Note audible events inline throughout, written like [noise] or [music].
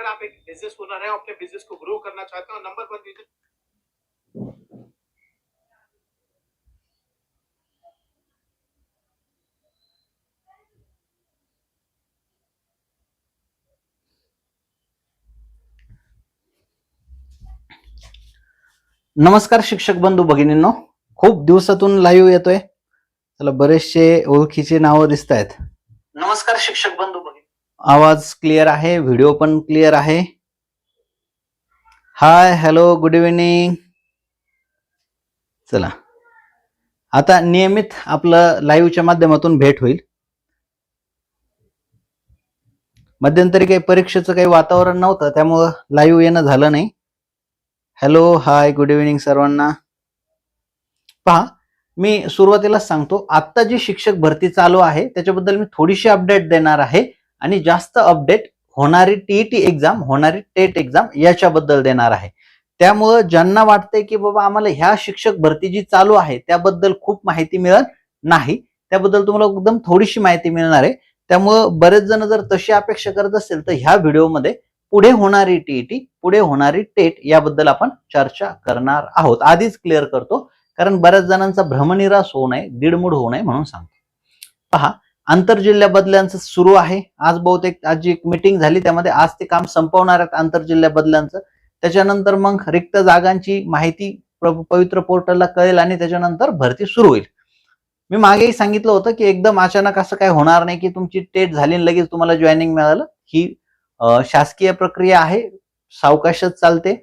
अगर आप एक बिजनेस ओनर हैं अपने बिजनेस को ग्रो करना चाहते हो नंबर वन रीजन नमस्कार शिक्षक बंधू भगिनींनो. खूप दिवसातून लाईव्ह येतोय. त्याला बरेचसे ओळखीचे नावं दिसत आहेत नमस्कार शिक्षक बंधू भगिनी. आवाज क्लिअर आहे व्हिडिओ पण क्लिअर आहे. Hi hello good evening. चला. आता नियमित आपलं लाईव्हच्या माध्यमातून भेट होईल. मध्यंतरी काही परीक्षेचं काही वातावरण नव्हतं त्यामुळं लाईव्ह येणं झालं नाही. हॅलो हाय गुड इव्हिनिंग सर्वांना. पहा मी सुरुवातीला सांगतो आत्ता जी शिक्षक भरती चालू आहे त्याच्याबद्दल मी थोडीशी अपडेट देणार आहे. आणि जास्त अपडेट होणारी टीईटी एक्झाम होणारी टेट एक्झाम याच्याबद्दल देणार आहे. त्यामुळं ज्यांना वाटतंय की बाबा आम्हाला ह्या शिक्षक भरती जी चालू आहे त्याबद्दल खूप माहिती मिळत नाही. त्याबद्दल तुम्हाला एकदम थोडीशी माहिती मिळणार आहे. त्यामुळं बरेच जण जर तशी अपेक्षा करत असेल तर ह्या व्हिडिओमध्ये पुढे होणारी टीईटी पुढे होणारी टेट याबद्दल आपण चर्चा करणार आहोत. आधीच क्लिअर करतो कारण बऱ्याच जणांचा भ्रमनिरास होऊ नये दीडमूड होऊ नये म्हणून सांगतो. पहा आंतरजिल्ह्या बदल्यांचं सुरू आहे. आज बहुतेक आज जी एक मीटिंग झाली त्यामध्ये आज ते काम संपवणार आहेत आंतरजिल्ह्या बदल्यांचं. त्याच्यानंतर मग रिक्त जागांची माहिती पवित्र पोर्टलला कळेल आणि त्याच्यानंतर भरती सुरू होईल. मी मागेही सांगितलं होतं की एकदम अचानक असं काय होणार नाही की तुमची टेट झाली आणि लगेच तुम्हाला जॉईनिंग मिळालं. ही शासकीय प्रक्रिया आहे. सावकाशच चालते.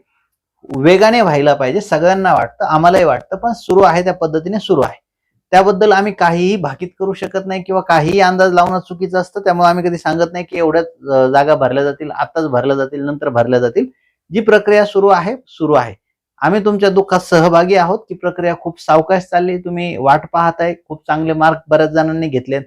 वेगाने व्हायला पाहिजे. सगळ्यांना वाटतं आम्हालाही वाटतं पण सुरू आहे त्या पद्धतीने सुरू आहे. त्याबद्दल आम्ही काहीही भाकीत करू शकत नाही किंवा काहीही अंदाज लावणं चुकीचं असतं त्यामुळे आम्ही कधी सांगत नाही की एवढ्याच जागा भरल्या जातील आताच भरल्या जातील नंतर भरल्या जातील. जी प्रक्रिया सुरू आहे सुरू आहे. आम्ही तुमच्या दुःखात सहभागी आहोत की प्रक्रिया खूप सावकाश चालली तुम्ही वाट पाहताय खूप चांगले मार्क बऱ्याच जणांनी घेतलेत.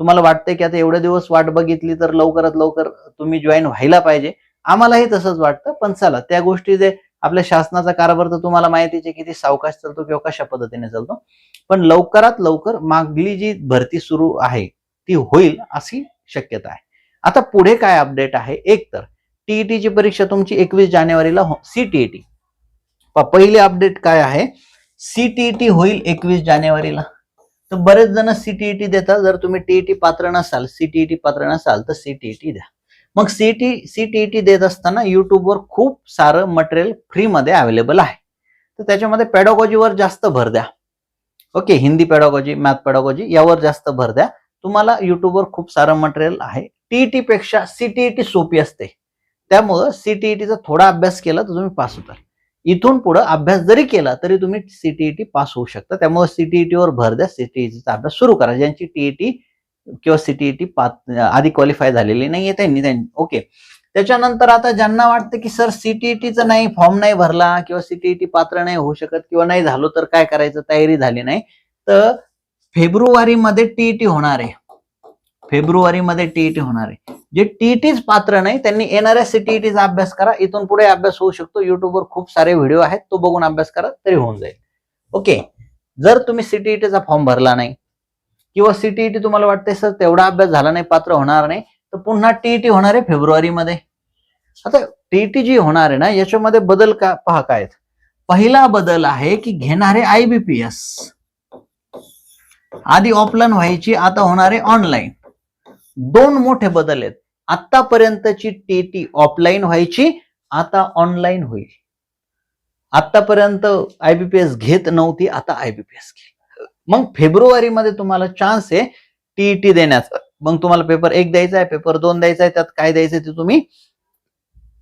तुम्हाला वाटतंय की आता एवढे दिवस वाट बघितली तर लवकरात लवकर तुम्ही जॉईन व्हायला पाहिजे. आम्हालाही तसंच वाटतं पण चला त्या गोष्टी जे आपल्या शासनाचा कारभार तर तुम्हाला माहितीच आहे किती सावकाश चालतो किंवा कशा पद्धतीने चालतो. पण लवकरात लवकर मागली जी भरती सुरू आहे ती होईल अशी शक्यता आहे. आता पुढे काय अपडेट आहे? एक तर टीईटीची परीक्षा तुमची एकवीस जानेवारीला सीटीईटी पहिले अपडेट काय आहे? सीटीईटी होईल एकवीस जानेवारीला. तर बरेच जण सीटीईटी देतात. जर तुम्ही टीईटी पात्र नसाल सीटीईटी पात्र नसाल तर सीटीईटी द्या. मग सीटी सीटीईटी देत असताना युट्यूबवर खूप सारं मटेरियल फ्रीमध्ये अवेलेबल आहे. तर त्याच्यामध्ये पॅडॉगॉजीवर जास्त भर द्या. Okay Hindi pedagogy math pedagogy यावर जास्त भर द्या. तुम्हाला युट्यूबवर खूप सारं मटेरियल आहे. टीईटी पेक्षा सीटीईटी सोपी असते. त्यामुळं सीटीईटीचा थोडा अभ्यास केला तर तुम्ही पास होताल इथून पुढे अभ्यास जरी केला तरी तुम्ही सीटीईटी पास होऊ शकता. त्यामुळे सीटीईटी वर भर द्या. सीटीईटीचा अभ्यास सुरू करा. ज्यांची टीईटी किंवा सीटीईटी आधी क्वालिफाय झालेली नाहीये त्यांनी त्यांनी. ओके त्याच्यानंतर आता ज्यांना वाटतं की सर सीटीईटीचं नाही फॉर्म नाही भरला किंवा सीटीईटी पात्र नाही होऊ शकत किंवा नाही झालो तर काय करायचं? तयारी झाली नाही. तर फेब्रुवारीमध्ये टीईटी होणार आहे. फेब्रुवारीमध्ये टीईटी होणार आहे. जे टीईटीच पात्र नाही त्यांनी येणाऱ्या सीटीईटीचा अभ्यास करा. इथून पुढे अभ्यास होऊ शकतो. युट्यूबवर खूप सारे व्हिडिओ आहेत. तो बघून अभ्यास करा तरी होऊन जाईल. ओके जर तुम्ही सीटीईटीचा फॉर्म भरला नाही किंवा सीटीईटी तुम्हाला वाटते सर तेवढा अभ्यास झाला नाही पात्र होणार नाही. तर पुन्हा टीईटी होणार आहे फेब्रुवारीमध्ये. आता टीईटी जी होणार आहे ना याच्यामध्ये बदल का पहा काय पहिला बदल आहे की घेणारे आयबीपीएस आधी ऑफलाईन व्हायची आता होणारे ऑनलाईन दोन मोठे बदल आहेत. आतापर्यंतची टीटी ऑफलाईन व्हायची आता ऑनलाईन होईल. आतापर्यंत आयबीपीएस घेत नव्हती आता आयबीपीएस घेईल. मग फेब्रुवारीमध्ये तुम्हाला चान्स आहे टीईटी देण्याचा. मग तुम्हाला पेपर एक द्यायचा आहे पेपर दोन द्यायचा आहे त्यात काय द्यायचं ते तुम्ही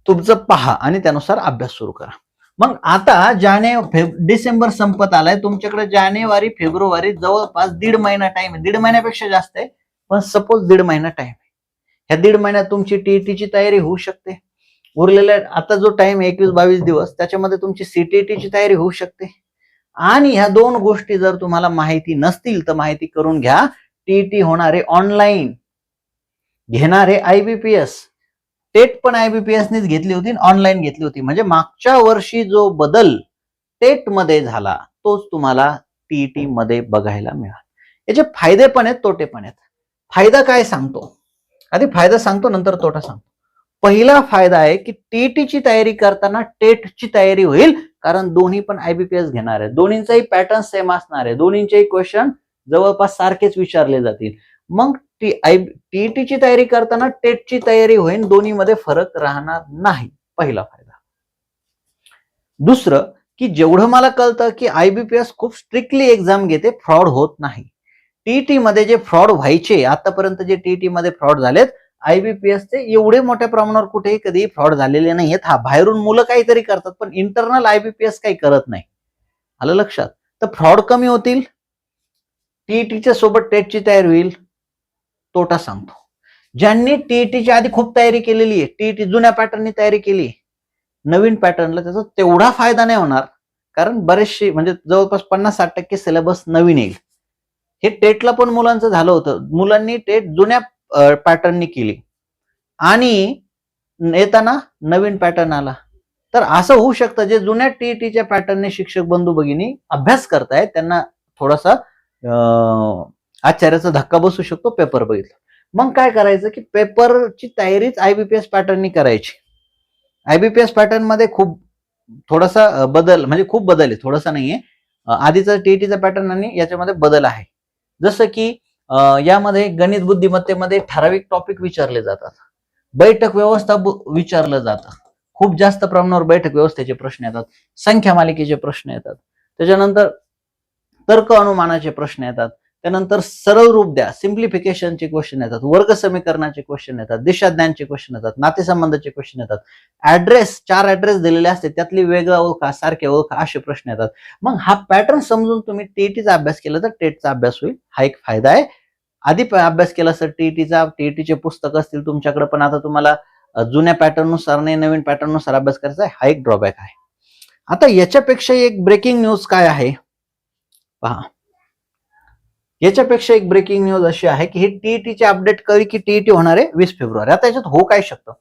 तुमचं पहा आणि त्यानुसार अभ्यास सुरू करा. मग आता जाने डिसेंबर संपत आलाय. तुमच्याकडे जानेवारी फेब्रुवारी जवळपास दीड महिना टाइम आहे. दीड महिन्यापेक्षा जास्त आहे पण सपोज दीड महिना टाइम आहे. ह्या दीड महिन्यात तुमची टीईटीची तयारी होऊ शकते. उरलेल्या आता जो टाइम आहे एकवीस बावीस दिवस त्याच्यामध्ये तुमची सीटीईटीची तयारी होऊ शकते. आणि ह्या दोन गोष्टी जर तुम्हाला माहिती नसतील तर माहिती करून घ्या. टीईटी होणारे ऑनलाईन घेणारे आयबीपीएस टेट पण आयबीपीएसनीच घेतली होती ऑनलाईन घेतली होती. म्हणजे मागच्या वर्षी जो बदल टेटमध्ये झाला तोच तुम्हाला टीईटी मध्ये बघायला मिळाला. याचे फायदे पण आहेत तोटे पण आहेत. फायदा काय सांगतो? आधी फायदा सांगतो नंतर तोटा सांगतो. पहिला फायदा आहे की टीईटीची तयारी करताना टेटची तयारी होईल कारण दोन्ही पण आयबीपीएस घेणार आहे दोन्हींचाही पॅटर्न सेम असणार आहे. दोन्हींचेही क्वेश्चन जवळपास सारखेच विचारले जातील. मग टी आय टीईटीची तयारी करताना टेटची तयारी होईल दोन्हीमध्ये फरक राहणार नाही. पहिला फायदा. दुसरं की जेवढं मला कळतं की आयबीपीएस खूप स्ट्रिक्टली एक्झाम घेते फ्रॉड होत नाही. टीईटी मध्ये जे फ्रॉड व्हायचे आतापर्यंत जे टीईटी मध्ये फ्रॉड झालेत आयबीपीएस चे एवढे मोठ्या प्रमाणावर कुठेही कधीही फ्रॉड झालेले नाहीयेत. हा बाहेरून मुलं काहीतरी करतात पण इंटरनल आयबीपीएस काही करत नाही. आलं लक्षात? तर फ्रॉड कमी होतील. टीईटीच्या सोबत टेटची तयारी होईल. तोटा सांगतो. ज्यांनी टीईटीच्या आधी खूप तयारी केलेली आहे टीईटी जुन्या पॅटर्ननी तयारी केली नवीन पॅटर्नला त्याचा तेवढा फायदा नाही होणार. कारण बरेचसे म्हणजे जवळपास पन्नास साठ टक्के सिलेबस नवीन येईल. हे टेटला पण मुलांचं झालं होतं. मुलांनी टेट जुन्या पॅटर्ननी केली. आणि येताना नवीन पॅटर्न आला. तर असं होऊ शकतं जे जुन्या टीईटीच्या पॅटर्नने शिक्षक बंधू भगिनी अभ्यास करतायत त्यांना थोडासा आश्चर्याचा धक्का बसू शकतो पेपर बघितलं. मग काय करायचं की पेपरची तयारीच आयबीपीएस पॅटर्ननी करायची. आयबीपीएस पॅटर्नमध्ये खूप थोडासा बदल म्हणजे खूप बदल आहे. थोडासा नाहीये. आधीचा टीईटीचा पॅटर्न आणि याच्यामध्ये बदल आहे. जसं की यामध्ये गणित बुद्धिमत्तेमध्ये ठराविक टॉपिक विचारले जातात. बैठक व्यवस्था विचारलं जातं. खूप जास्त प्रमाणावर बैठक व्यवस्थेचे प्रश्न येतात. संख्या मालिकेचे प्रश्न येतात. त्याच्यानंतर तर्क अनुमानाचे प्रश्न येतात. त्यानंतर सरळ रूप द्या. सिम्प्लिफिकेशनचे क्वेश्चन येतात वर्ग समीकरणाचे क्वेश्चन येतात दिशाज्ञानचे क्वेश्चन येतात नातेसंबंधाचे क्वेश्चन येतात. ऍड्रेस चार ऍड्रेस दिलेले असते त्यातली वेगळा ओळखा सारखे ओळखा असे प्रश्न येतात. मग हा पॅटर्न समजून तुम्ही टीईटीचा अभ्यास केला तर टेटचा अभ्यास होईल. हा एक फायदा आहे. आधी अभ्यास केला तर टीईटीचा टीईटीचे पुस्तक असतील तुमच्याकडे पण आता तुम्हाला जुन्या पॅटर्ननुसार नाही नवीन पॅटर्ननुसार अभ्यास करायचा आहे. हा एक ड्रॉबॅक आहे. आता याच्यापेक्षा एक ब्रेकिंग न्यूज काय आहे? पहा. याच्यापेक्षा एक ब्रेकिंग न्यूज अशी आहे की हे टीईटीचे अपडेट कळी की टीईटी होणार आहे वीस फेब्रुवारी. आता याच्यात हो काय शकतं?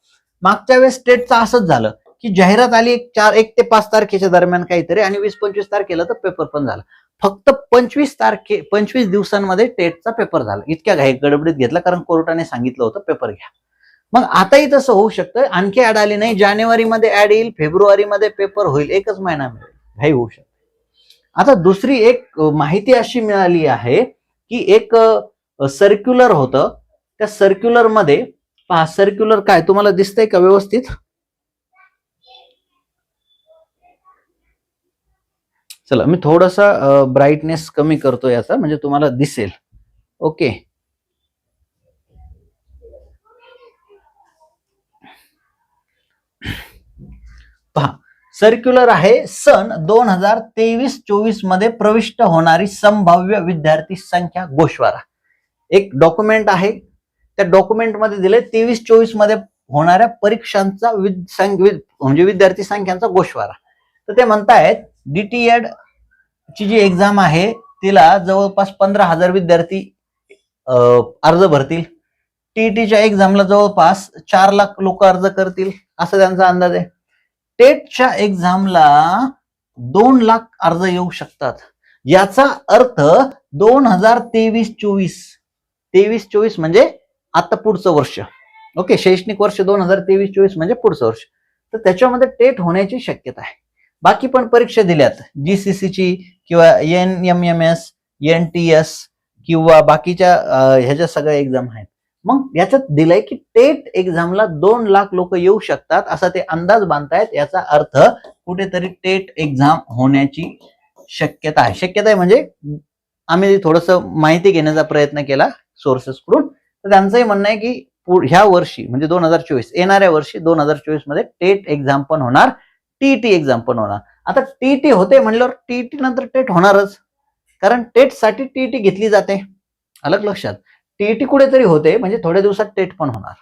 मागच्या वेळेस स्टेटचं असंच झालं की जाहिरात आली एक चार एक ते पाच तारखेच्या दरम्यान काहीतरी आणि वीस पंचवीस तारखेला तर पेपर पण झाला. फक्त पंचवीस तारखे पंचवीस दिवसांमध्ये टेटचा पेपर झाला. इतक्या घाई गडबडीत घेतला कारण कोर्टाने सांगितलं होतं पेपर घ्या. मग आताही तसं होऊ शकतं. आणखी ऍड आली नाही. जानेवारीमध्ये ऍड येईल फेब्रुवारीमध्ये पेपर होईल. एकच महिना मिळेल. घाई होऊ शकते. आता दुसरी एक माहिती अशी मिळाली आहे की एक सर्क्युलर होतं. त्या सर्क्युलरमध्ये पहा सर्क्युलर काय तुम्हाला दिसतंय का व्यवस्थित? चला मी थोडासा ब्राईटनेस कमी करतो याचा म्हणजे तुम्हाला दिसेल. ओके. पहा सर्क्युलर आहे. सन दोन हजार तेवीस चोवीसमध्ये प्रविष्ट होणारी संभाव्य विद्यार्थी संख्या गोशवारा एक डॉक्युमेंट आहे. त्या डॉक्युमेंटमध्ये दिले तेवीस चोवीसमध्ये होणाऱ्या परीक्षांचा विद- म्हणजे विद्यार्थी संख्यांचा गोशवारा तर ते म्हणतायत डीटीएड ची जी एक्झाम आहे तिला जवळपास पंधरा हजार विद्यार्थी अर्ज भरतील. टीईटीच्या एक्झामला जवळपास चार लाख लोक अर्ज करतील असं त्यांचा अंदाज आहे. टेटच्या एक्झामला दोन लाख अर्ज येऊ शकतात. याचा अर्थ दोन हजार तेवीस चोवीस. तेवीस चोवीस म्हणजे आता पुढचं वर्ष. ओके शैक्षणिक वर्ष दोन हजार तेवीस चोवीस म्हणजे पुढचं वर्ष. तर त्याच्यामध्ये टेट होण्याची शक्यता आहे. बाकी पण परीक्षा दिल्यात. जीसीसीची किंवा N M M S N T S किंवा बाकीच्या ह्याच्या सगळ्या एक्झाम आहेत. मग याच्यात दिलंय की टेट एक्झामला दोन लाख लोक येऊ शकतात असा ते अंदाज बांधतायत. याचा अर्थ कुठेतरी टेट एक्झाम होण्याची शक्यता आहे. शक्यता आहे म्हणजे आम्ही थोडस माहिती घेण्याचा प्रयत्न केला सोर्सेस कडून. तर त्यांचंही म्हणणं आहे की ह्या वर्षी म्हणजे दोन हजार चोवीस येणाऱ्या वर्षी दोन हजार चोवीसमध्ये टेट एक्झाम पण होणार टीईटी एक्झाम पण होणार. आता टीईटी होते म्हणल्यावर टीईटी नंतर टेट होणारच. कारण टेटसाठी टीईटी घेतली जाते. अलग लक्षात. टीईटी कुठेतरी होते म्हणजे थोड्या दिवसात टेट पण होणार.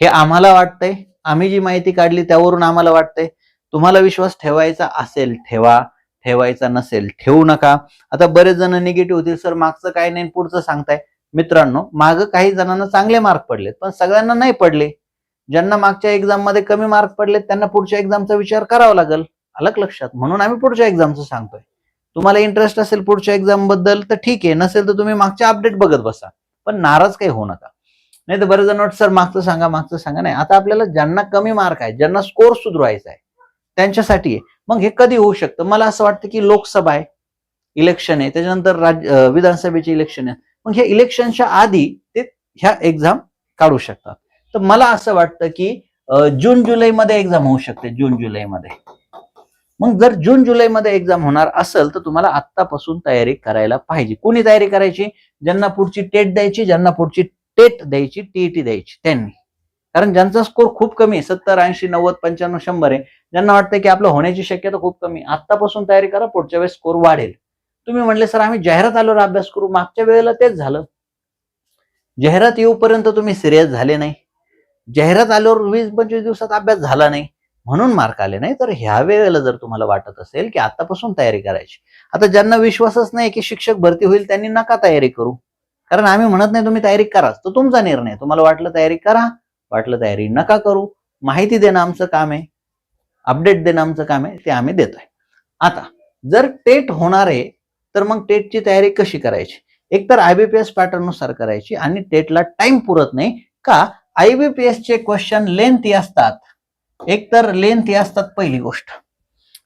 हे आम्हाला वाटतंय आम्ही जी माहिती काढली त्यावरून आम्हाला वाटतंय तुम्हाला विश्वास ठेवायचा असेल ठेवा ठेवायचा नसेल ठेवू नका. आता बरेच जण निगेटिव्ह होतील सर मागचं काय नाही पुढचं सांगताय. मित्रांनो मागं काही जणांना चांगले मार्क पडलेत पण सगळ्यांना नाही पडले. ज्यांना मागच्या एक्झाममध्ये कमी मार्क पडलेत त्यांना पुढच्या एक्झामचा विचार करावा लागेल. अलग लक्षात. म्हणून आम्ही पुढच्या एक्झामचं सांगतोय. तुम्हाला इंटरेस्ट असेल पुढच्या एक्झामबद्दल तर ठीक आहे. नसेल तर तुम्ही मागच्या अपडेट बघत बसा. पण नाराज काही होऊ नका. नाही तर बरेच जण वाटतं, सर मागचं सांगा मागचं सांगा. नाही आता आपल्याला ज्यांना कमी मार्क आहे ज्यांना स्कोर सुधारायचा आहे त्यांच्यासाठी आहे. मग हे कधी होऊ शकतं? मला असं वाटतं की लोकसभा आहे इलेक्शन आहे त्याच्यानंतर राज्य विधानसभेचे इलेक्शन आहे. मग ह्या इलेक्शनच्या आधी ते ह्या एक्झाम काढू शकतात. तर मला असं वाटतं की जून जुलैमध्ये एक्झाम होऊ शकते जून जुलैमध्ये. मग जर जून जुलैमध्ये एक्झाम होणार असेल तर तुम्हाला आत्तापासून तयारी करायला पाहिजे. कोणी तयारी करायची? ज्यांना पुढची टेट द्यायची ज्यांना पुढची टेट द्यायची टीईटी द्यायची त्यांनी. कारण ज्यांचा स्कोर खूप कमी आहे सत्तर ऐंशी नव्वद पंच्याण्णव शंभर आहे ज्यांना वाटतं की आपलं होण्याची शक्यता खूप कमी आहे. आत्तापासून तयारी करा पुढच्या वेळेस स्कोर वाढेल. तुम्ही म्हणले सर आम्ही जाहिरात आल्यावर अभ्यास करू. मागच्या वेळेला तेच झालं. जाहिरात येऊपर्यंत तुम्ही सिरियस झाले नाही. जाहिरात आल्यावर वीस पंचवीस दिवसात अभ्यास झाला नाही. म्हणून मार्क आले नाही. तर ह्या वेळेला जर तुम्हाला वाटत असेल की आतापासून तयारी करायची. आता ज्यांना विश्वासच नाही की शिक्षक भरती होईल त्यांनी नका तयारी करू. कारण आम्ही म्हणत नाही तुम्ही तयारी कराच. तो तुमचा निर्णय. तुम्हाला वाटलं तयारी करा वाटलं तयारी नका करू. माहिती देणं आमचं काम आहे. अपडेट देणं आमचं काम आहे. ते आम्ही देतोय. आता जर टेट होणार आहे तर मग टेटची तयारी कशी करायची? एकतर आयबीपीएस पॅटर्ननुसार करायची आणि टेटला टाइम पुरत नाही. का आयबीपीएस चे क्वेश्चन लेंथी असतात. एकतर या असतात पहिली गोष्ट.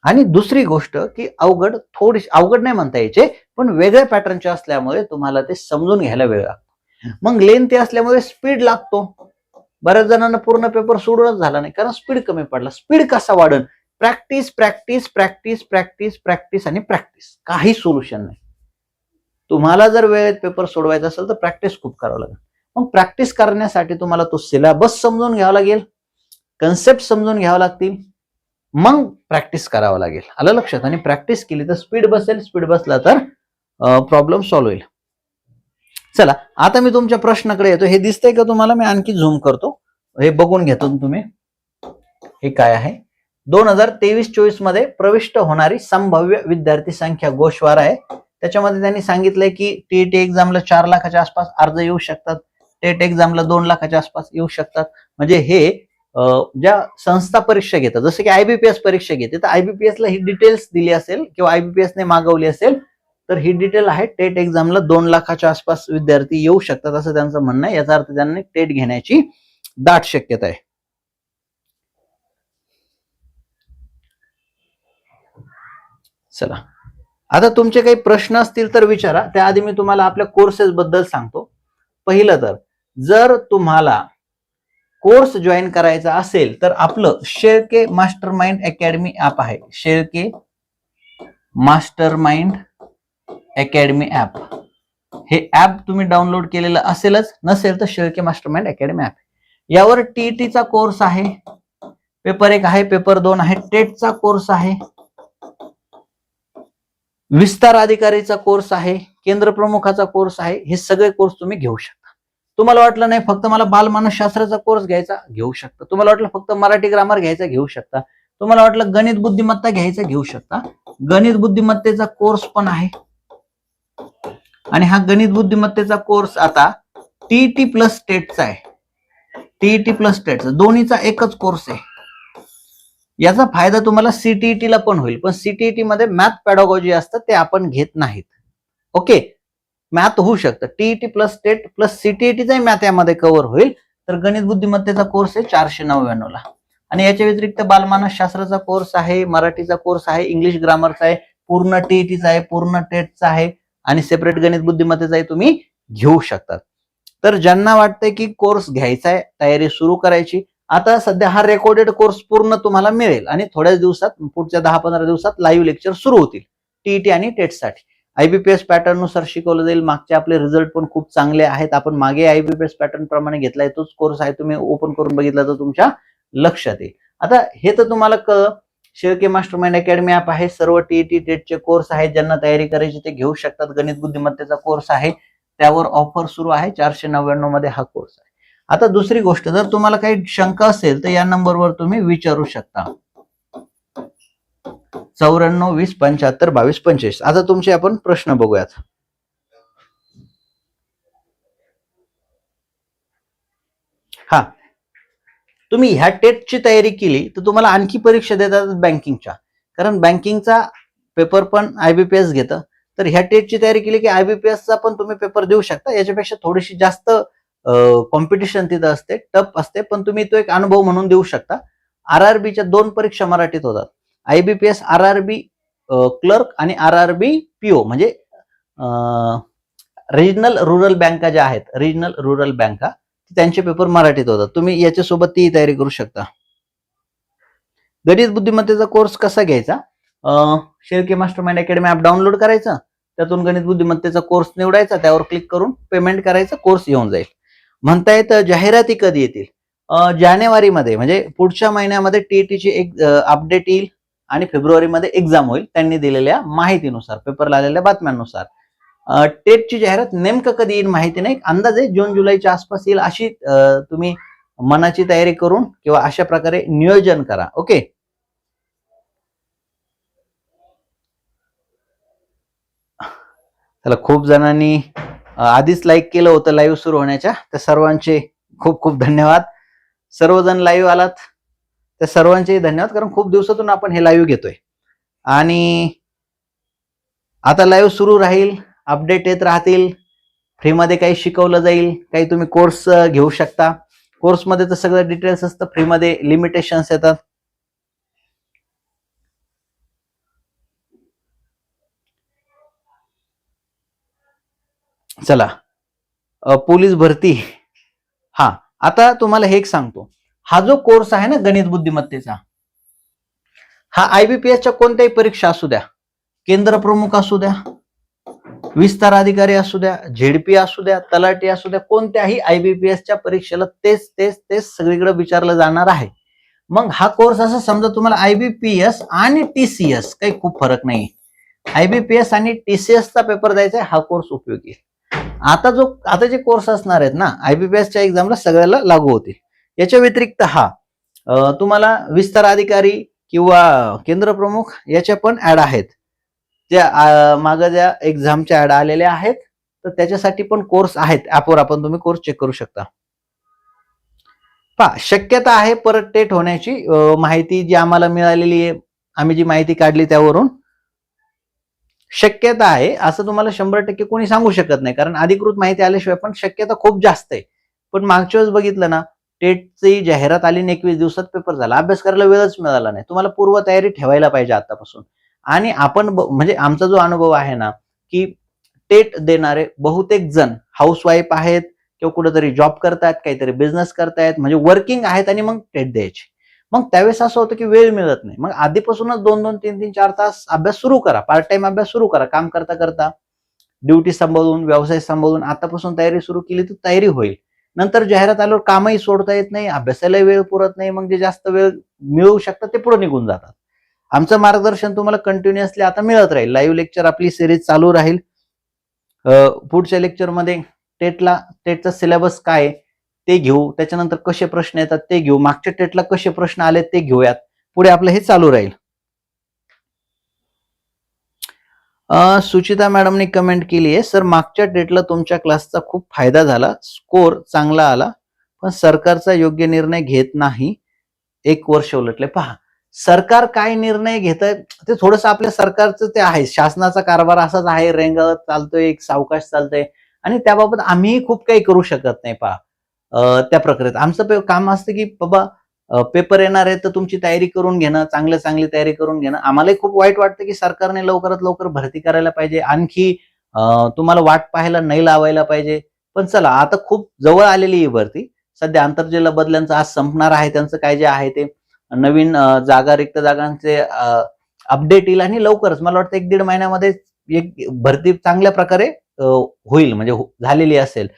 आणि दुसरी गोष्ट की अवघड थोडी अवघड नाही म्हणता यायचे पण वेगळ्या पॅटर्नचे असल्यामुळे तुम्हाला ते समजून घ्यायला वेळ लागतो. मग लेंथ असल्यामुळे स्पीड लागतो. बऱ्याच जणांना पूर्ण पेपर सोडूनच झाला नाही कारण स्पीड कमी पडला. स्पीड कसा वाढन? Practice practice practice practice practice आणि प्रॅक्टिस काही सोल्युशन नाही. तुम्हाला जर वेळेत पेपर सोडवायचा असेल तर प्रॅक्टिस खूप करावं लागेल. मग प्रॅक्टिस करण्यासाठी तुम्हाला तो सिलेबस समजून घ्यावा लागेल. कन्सेप्ट समजून घ्यावं लागतील. मग प्रॅक्टिस करावं लागेल. आलं लक्षात? आणि प्रॅक्टिस केली तर स्पीड बसेल. स्पीड बसला तर प्रॉब्लेम सॉल्व्ह होईल. चला आता मी तुमच्या प्रश्नाकडे येतो. हे दिसतंय का तुम्हाला? मी आणखी झूम करतो. हे बघून घेतो तुम्ही. हे काय आहे? दोन हजार तेवीस चोवीसमध्ये प्रविष्ट होणारी संभाव्य विद्यार्थी संख्या गोशवार आहे. त्याच्यामध्ये त्यांनी सांगितलंय की टीईटी एक्झामला चार लाखाच्या आसपास अर्ज येऊ शकतात. टेट एक्झामला दोन लाखाच्या आसपास येऊ शकतात. म्हणजे हे ज्या संस्था परीक्षा घेतात जसं की आयबीपीएस परीक्षा घेते तर आयबीपीएस ला ही डिटेल्स दिली असेल किंवा आयबीपीएस ने मागवली असेल तर ही डिटेल आहे टेट एक्झामला दोन लाखाच्या आसपास विद्यार्थी येऊ शकतात असं त्यांचं म्हणणं आहे. याचा अर्थ त्यांनी टेट घेण्याची दाट शक्यता आहे. चला. आता तुमचे काही प्रश्न असतील तर विचारा. त्याआधी मी तुम्हाला आपल्या कोर्सेस बद्दल सांगतो. पहिलं तर जर तुम्हाला कोर्स जॉईन करायचा असेल तर आपलं Shelke master mind academy app आहे. Shelke master mind academy app हे ऍप तुम्ही डाउनलोड केलेलं असेलच नसेल तर Shelke master mind academy app यावर टीईटीचा कोर्स आहे. पेपर एक आहे पेपर दोन आहे टेटचा कोर्स आहे. विस्तार अधिकारीचा कोर्स आहे केंद्र प्रमुखाचा कोर्स आहे. हे सगळे कोर्स तुम्ही घेऊ शकता. तुम्हाला वाटलं नाही फक्त मला बालमानसशास्त्राचा कोर्स घ्यायचा घेऊ शकता. तुम्हाला वाटलं फक्त मराठी ग्रामर घ्यायचा घेऊ शकता. तुम्हाला वाटलं गणित बुद्धिमत्ता घ्यायचा घेऊ शकता. गणित बुद्धिमत्तेचा कोर्स पण आहे. आणि हा गणित बुद्धिमत्तेचा कोर्स आता टीईटी प्लस स्टेटचा आहे. टीईटी प्लस स्टेटचा दोन्हीचा एकच कोर्स आहे. याचा फायदा तुम्हाला सीटीईटी ला पण होईल पण सीटीईटी मध्ये मॅथ पॅडॉगॉजी असतं ते आपण घेत नाहीत. ओके मॅथ होऊ शकतं. टीईटी प्लस टेट प्लस सीटीईटीचाही मॅथ यामध्ये कव्हर होईल. तर गणित बुद्धिमत्तेचा कोर्स आहे चारशे नव्याण्णव ला. आणि याच्या व्यतिरिक्त बालमानस शास्त्राचा कोर्स आहे मराठीचा कोर्स आहे इंग्लिश ग्रामरचा आहे पूर्ण टीईटीचा आहे पूर्ण टेटचा आहे आणि सेपरेट गणित बुद्धिमत्तेचाही तुम्ही घेऊ शकतात. तर ज्यांना वाटतंय की कोर्स घ्यायचा आहे तयारी सुरू करायची आता सध्या हा रेकॉर्डेड कोर्स पूर्ण तुम्हाला मिळेल आणि थोड्याच दिवसात पुढच्या दहा पंधरा दिवसात लाईव्ह लेक्चर सुरू होतील. टीईटी आणि टेटसाठी. आयबीपीएस पॅटर्ननुसार शिकवलं जाईल. मागचे आपले रिझल्ट पण खूप चांगले आहेत. आपण मागे आयबीपीएस पॅटर्न प्रमाणे घेतलाय. तोच कोर्स आहे. तुम्ही ओपन करून बघितला तर तुमच्या लक्षात येईल. आता हे तर तुम्हाला कळ Shelke master mind academy app आहे. सर्व टीईटी टेटचे कोर्स आहेत. ज्यांना तयारी करायची ते घेऊ शकतात. गणित बुद्धिमत्तेचा कोर्स आहे. त्यावर ऑफर सुरू आहे. चारशे नव्याण्णवमध्ये हा कोर्स आहे. आता दुसरी गोष्ट जर तुम्हाला काही शंका असेल तर या नंबरवर तुम्ही विचारू शकता. चौऱ्याण्णव वीस पंच्याहत्तर बावीस पंचवीस आता तुमचे आपण प्रश्न बघूयात. हा. तुम्ही ह्या टेटची तयारी केली तर तुम्हाला आणखी परीक्षा देतात बँकिंगच्या. कारण बँकिंगचा पेपर पण आयबीपीएस घेतं. तर ह्या टेटची तयारी केली की आयबीपीएसचा पण तुम्ही पेपर देऊ शकता. याच्यापेक्षा थोडीशी जास्त कॉम्पिटिशन तिथं असते टफ असते. पण तुम्ही तो एक अनुभव म्हणून देऊ शकता. आर आर बीच्या दोन परीक्षा मराठीत होतात. IBPS R R B clerk आणि आर आर बी पीओ म्हणजे रिजनल रुरल बँका ज्या आहेत रिजनल रुरल बँका त्यांचे पेपर मराठीत होतात. तुम्ही याच्यासोबत ती तयारी करू शकता. गणित बुद्धिमत्तेचा कोर्स कसा घ्यायचा? Shelke master mind academy app download करायचं त्यातून गणित बुद्धिमत्तेचा कोर्स निवडायचा त्यावर क्लिक करून पेमेंट करायचा कोर्स येऊन जाईल. म्हणतायत जाहिराती कधी येतील? जानेवारीमध्ये म्हणजे पुढच्या महिन्यामध्ये टीईटीची एक अपडेट येईल. आणि फेब्रुवारीमध्ये एक्झाम होईल त्यांनी दिलेल्या माहितीनुसार पेपरला आलेल्या बातम्यांनुसार. टेटची जाहिरात नेमकं कधी येईल माहिती नाही. अंदाजे जून जुलैच्या आसपास येईल अशी तुम्ही मनाची तयारी करून किंवा अशा प्रकारे नियोजन करा. ओके? त्याला खूप जणांनी आधीच लाईक केलं होतं लाईव्ह सुरू होण्याच्या. त्या सर्वांचे खूप खूप धन्यवाद. सर्वजण लाईव्ह आलात. त्या सर्वांचेही धन्यवाद कारण खूप दिवसातून आपण हे लाईव्ह घेतोय. आणि आता लाईव्ह सुरू राहील अपडेट येत राहतील फ्रीमध्ये काही शिकवलं जाईल काही तुम्ही कोर्स घेऊ शकता. कोर्समध्ये तर सगळं डिटेल्स असतं फ्रीमध्ये लिमिटेशन्स येतात. चला. पोलीस भरती. हा आता तुम्हाला हे एक सांगतो. हा जो कोर्स आहे ना गणित बुद्धिमत्तेचा हा आयबीपीएसच्या च्या कोणत्याही परीक्षा असू द्या केंद्र प्रमुख असू द्या विस्तार अधिकारी असू द्या झेडपी असू द्या तलाटी असू द्या कोणत्याही आयबीपीएसच्या च्या परीक्षेला तेच तेच तेच सगळीकडे विचारलं जाणार आहे. मग हा कोर्स असं समजा तुम्हाला आयबीपीएस आणि टीसीएस काही खूप फरक नाही आयबीपीएस आणि टीसीएस चा पेपर द्यायचा आहे, हा कोर्स उपयोगी आहे. आता जो आता जे कोर्स असणार आहेत ना आयबीपीएसच्या एक्झामला सगळ्याला लागू होतील. याच्या व्यतिरिक्त हा तुम्हाला विस्तार अधिकारी किंवा केंद्र प्रमुख याच्या पण ऍड आहेत. त्या माग ज्या एक्झामच्या ऍड आलेल्या आहेत तर त्याच्यासाठी पण कोर्स आहेत. ऍपवर आपण तुम्ही कोर्स चेक करू शकता. पहा शक्यता आहे परत टेट होण्याची. माहिती जी आम्हाला मिळालेली आहे आम्ही जी माहिती काढली त्यावरून. शक्यता आहे असं तुम्हाला शंभर टक्के कोणी सांगू शकत नाही. कारण अधिकृत माहिती आल्याशिवाय पण शक्यता खूप जास्त आहे. पण मागच्या वेळेस बघितलं ना टेटची जाहिरात आली आणि एकवीस दिवसात पेपर झाला. अभ्यास करायला वेळच मिळाला नाही. तुम्हाला पूर्व तयारी ठेवायला पाहिजे आतापासून. आणि आपण म्हणजे आमचा जो अनुभव आहे ना की टेट देणारे बहुतेक जण हाऊसवाईफ आहेत किंवा कुठेतरी जॉब करतायत काहीतरी बिझनेस करतायत म्हणजे वर्किंग आहेत आणि मग टेट द्यायचे. मग त्यावेळेस असं होतं की वेळ मिळत नाही. मग आधीपासूनच दोन दोन तीन तीन चार तास अभ्यास सुरू करा. पार्ट टाइम अभ्यास सुरू करा. काम करता करता. ड्युटी सांभाळून व्यवसाय सांभाळून आतापासून तयारी सुरू केली तर तयारी होईल. नंतर जाहिरात आल्यावर कामही सोडता येत नाही अभ्यासाला वेळ पुरत नाही मग जे जास्त वेळ मिळवू शकतात ते पुढे निघून जातात. आमचं मार्गदर्शन तुम्हाला कंटिन्युअसली आता मिळत राहील. लाईव्ह लेक्चर आपली सिरीज चालू राहील. पुढच्या लेक्चरमध्ये टेटला टेटचा सिलेबस काय ते घेऊ. त्याच्यानंतर कसे प्रश्न येतात ते घेऊ. मागच्या टेटला कसे प्रश्न आले ते घेऊयात. पुढे आपलं हे चालू राहील. सुचिता मॅडमने कमेंट केली आहे सर मागच्या डेटला तुमच्या क्लासचा खूप फायदा झाला स्कोर चांगला आला पण सरकारचा योग्य निर्णय घेत नाही. एक वर्ष उलटले. पहा सरकार काय निर्णय घेत ते थोडस आपल्या सरकारचं ते आहे. शासनाचा कारभार असाच आहे रेंगाळत चालतोय एक सावकाश चालतोय. आणि त्याबाबत आम्हीही खूप काही करू शकत नाही पहा. त्या प्रक्रियेत. आमचं काम असतं की बाबा पेपर येणार आहे तर तुमची तयारी करून घेणं चांगलं चांगली तयारी करून घेणं. आम्हालाही खूप वाईट वाटतं की सरकारने लवकरात लवकर भरती करायला पाहिजे. आणखी तुम्हाला वाट पाहायला नाही लावायला पाहिजे. पण चला आता खूप जवळ आलेली ही भरती. सध्या आंतरजिल्हा बदल्यांचं आज संपणार आहे. त्यांचं काय जे आहे ते नवीन जागा रिक्त जागांचे अपडेट येईल आणि लवकरच मला वाटतं एक दीड महिन्यामध्ये एक भरती चांगल्या प्रकारे होईल. म्हणजे हो, झालेली असेल.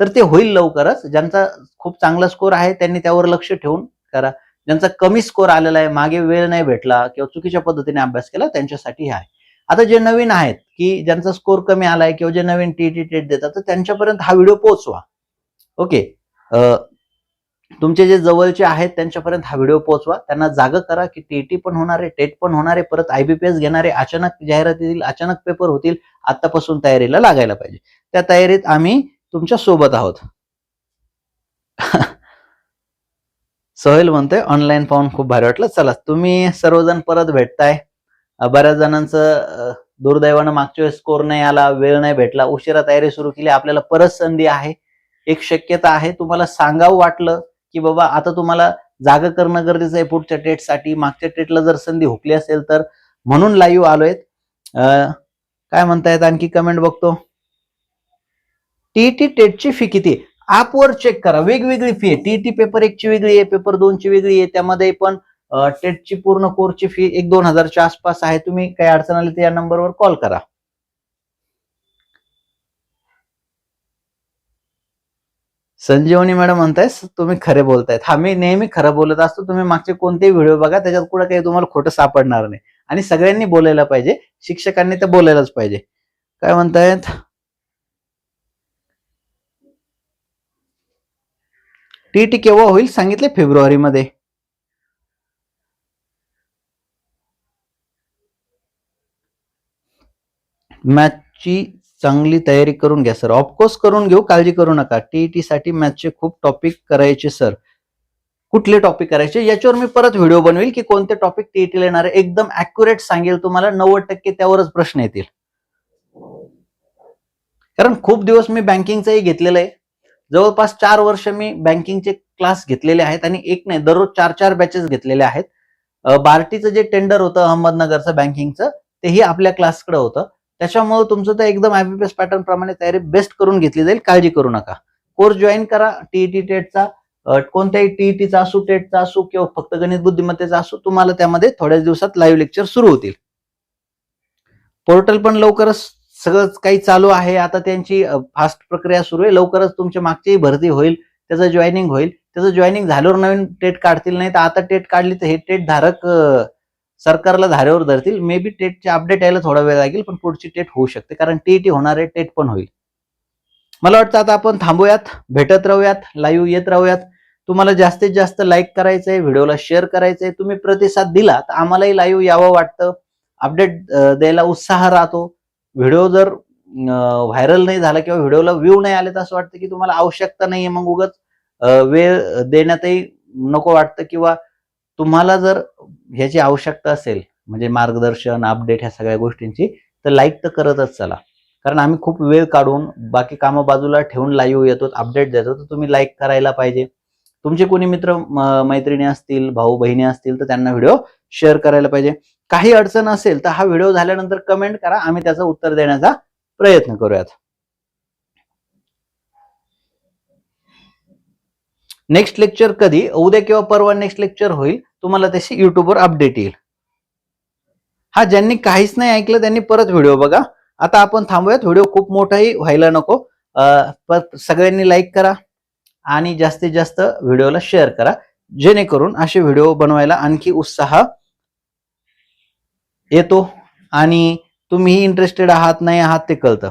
तर ते होईल लवकरच. ज्यांचा खूप चांगला स्कोर आहे त्यांनी त्यावर लक्ष ठेवून करा. ज्यांचा कमी स्कोर आलेला आहे मागे वेळ नाही भेटला किंवा चुकीच्या पद्धतीने अभ्यास केला त्यांच्यासाठी हे आहे. आता जे नवीन आहेत की ज्यांचा स्कोर कमी आलाय किंवा जे नवीन टी टी टेट देतात तर त्यांच्यापर्यंत हा व्हिडिओ पोहोचवा. ओके तुमचे जे जवळचे आहेत त्यांच्यापर्यंत हा व्हिडिओ पोहोचवा. त्यांना जाग करा की टीटी पण होणार आहे टेट पण होणार आहे. परत आयबीपीएस घेणारे अचानक जाहिरात येतील अचानक पेपर होतील आतापासून तयारीला लागायला पाहिजे. त्या तयारीत आम्ही तुमच्यासोबत आहोत. [laughs] सोहेल म्हणतोय ऑनलाईन पाहून खूप भारी वाटलं. चला तुम्ही सर्वजण परत भेटताय. बऱ्याच जणांचं दुर्दैवानं मागच्या वेळेस स्कोर नाही आला वेळ नाही भेटला. उशिरा तयारी सुरू केली. आपल्याला परत संधी आहे. एक शक्यता आहे तुम्हाला सांगावं वाटलं की बाबा आता तुम्हाला जागा करणं गरजेचं आहे पुढच्या टेटसाठी मागच्या टेटला जर संधी हुकली असेल तर म्हणून लाईव्ह आलोय काय म्हणतायत आणखी कमेंट बघतो. टी टी टेटची फी किती? ॲपवर चेक करा. वेगवेगळी फी आहे. टीईटी पेपर एक ची वेगळी आहे पेपर दोनची वेगळी आहे. त्यामध्ये पण टेटची पूर्ण कोर्सची फी एक दोन हजारच्या आसपास आहे. तुम्ही काही अडचण आली तर या नंबरवर कॉल करा. संजीवनी मॅडम म्हणताय तुम्ही खरे बोलतायत. हा मी नेहमी खरं बोलत असतो. तुम्ही मागचे कोणतेही व्हिडिओ बघा त्याच्यात कुठं काही तुम्हाला खोटं सापडणार नाही. आणि सगळ्यांनी बोलायला पाहिजे. शिक्षकांनी तर बोलायलाच पाहिजे. काय म्हणतायत? टीटी केव्हा होईल सांगितले? फेब्रुवारी मध्ये मॅचची चांगली तयारी करून घ्या सर. ऑफकोर्स करून घेऊ काळजी करू नका. टीईटी साठी मॅथचे खूप टॉपिक करायचे सर. कुठले टॉपिक करायचे? याच्यावर मी परत व्हिडिओ बनवेल की कोणते टॉपिक टीईटीला येणार आहे. एकदम अॅक्युरेट सांगेल तुम्हाला. नव्वद टक्के त्यावरच प्रश्न येतील. कारण खूप दिवस मी बँकिंगचंही घेतलेलं आहे. जवळपास चार वर्ष मी बँकिंगचे क्लास घेतलेले आहेत आणि एक नाही दररोज चार चार बॅचेस घेतलेले आहेत. बार्टीचं जे टेंडर होतं अहमदनगरचं बँकिंगचं तेही आपल्या क्लासकडे होतं. त्याच्यामुळे तुमचं तर एकदम आयबीपीएस पॅटर्न प्रमाणे तयारी बेस्ट करून घेतली जाईल. काळजी करू नका. कोर्स जॉईन करा. टीईटी टेटचा कोणत्याही टीईटीचा असू टेटचा असू किंवा फक्त गणित बुद्धिमत्तेचा असू तुम्हाला त्यामध्ये थोड्याच दिवसात लाईव्ह लेक्चर सुरू होतील. पोर्टल पण लवकरच सगळं काही चालू आहे. आता त्यांची फास्ट प्रक्रिया सुरू आहे. लवकरच तुमच्या मागचीही भरती होईल. त्याचं जॉईनिंग होईल. त्याचं जॉईनिंग झाल्यावर नवीन टेट काढतील. नाही तर आता टेट काढली तर हे टेट धारक सरकारला धारेवर धरतील. मे बी टेटचे अपडेट यायला थोडा वेळ लागेल पण पुढची टेट होऊ शकते. कारण टीईटी होणार आहे टेट पण होईल. मला वाटतं आता आपण थांबूयात भेटत राहूयात लाईव्ह येत राहूयात. तुम्हाला जास्तीत जास्त लाईक करायचंय व्हिडिओला शेअर करायचंय. तुम्ही प्रतिसाद दिला तर आम्हालाही लाईव्ह यावं वाटतं. अपडेट द्यायला उत्साह राहतो. व्हिडिओ जर व्हायरल नाही झाला किंवा व्हिडिओला व्ह्यू नाही आले तर असं वाटतं की तुम्हाला आवश्यकता नाहीये. मग उगाच वेळ देण्यातही नको वाटतं किंवा तुम्हाला जर ह्याची आवश्यकता असेल म्हणजे मार्गदर्शन अपडेट ह्या सगळ्या गोष्टींची तर लाईक तर करतच चला. कारण आम्ही खूप वेळ काढून बाकी कामं बाजूला ठेवून लाईव्ह येतो अपडेट देतो तर तुम्ही लाईक करायला पाहिजे. तुमचे कोणी मित्र म- मैत्रिणी असतील भाऊ बहिणी असतील तर त्यांना व्हिडिओ शेअर करायला पाहिजे. काही अडचण असेल तर हा व्हिडिओ झाल्यानंतर कमेंट करा. आम्ही त्याचं उत्तर देण्याचा प्रयत्न करूयात. नेक्स्ट लेक्चर कधी? उद्या किंवा परवा नेक्स्ट लेक्चर होईल. तुम्हाला त्याची युट्यूबवर अपडेट येईल. हा ज्यांनी काहीच नाही ऐकलं त्यांनी परत व्हिडिओ बघा. आता आपण थांबूयात. व्हिडिओ खूप मोठाही व्हायला नको. सगळ्यांनी लाईक करा आणि जास्तीत जास्त व्हिडिओला शेअर करा. जेणेकरून असे व्हिडिओ बनवायला आणखी उत्साह येतो आणि तुम्ही इंटरेस्टेड आहात नाही आहात ते कळतं.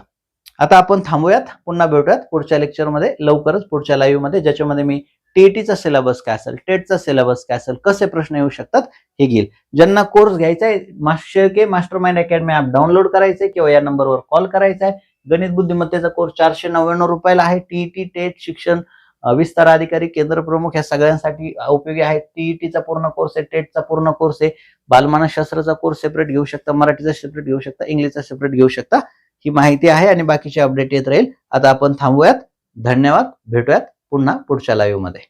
आता आपण थांबूयात पुन्हा भेटूयात पुढच्या लेक्चरमध्ये लवकरच पुढच्या लाईव्हमध्ये ज्याच्यामध्ये मी टीईटीचा सिलेबस काय असेल टेटचा सिलेबस काय असेल कसे प्रश्न येऊ शकतात हे घेईल. ज्यांना कोर्स घ्यायचा आहे master master mind academy app download करायचंय किंवा या नंबरवर कॉल करायचा आहे गणित बुद्धिमत्तेचा कोर्स चारशे नव्याण्णव रुपयाला आहे टीईटी टेट शिक्षण विस्तार अधिकारी केंद्र प्रमुख या सगळ्यांसाठी उपयोगी आहे टीईटीचा पूर्ण कोर्स आहे टेटचा पूर्ण कोर्स आहे. बालमानसशास्त्राचा कोर्स सेपरेट घेऊ शकता मराठीचा सेपरेट घेऊ शकता इंग्लिशचा सेपरेट घेऊ शकता. ही माहिती आहे आणि बाकीचे अपडेट येत राहील. आता आपण थांबूयात. धन्यवाद. भेटूयात पुन्हा पुढच्या लाईव्हमध्ये.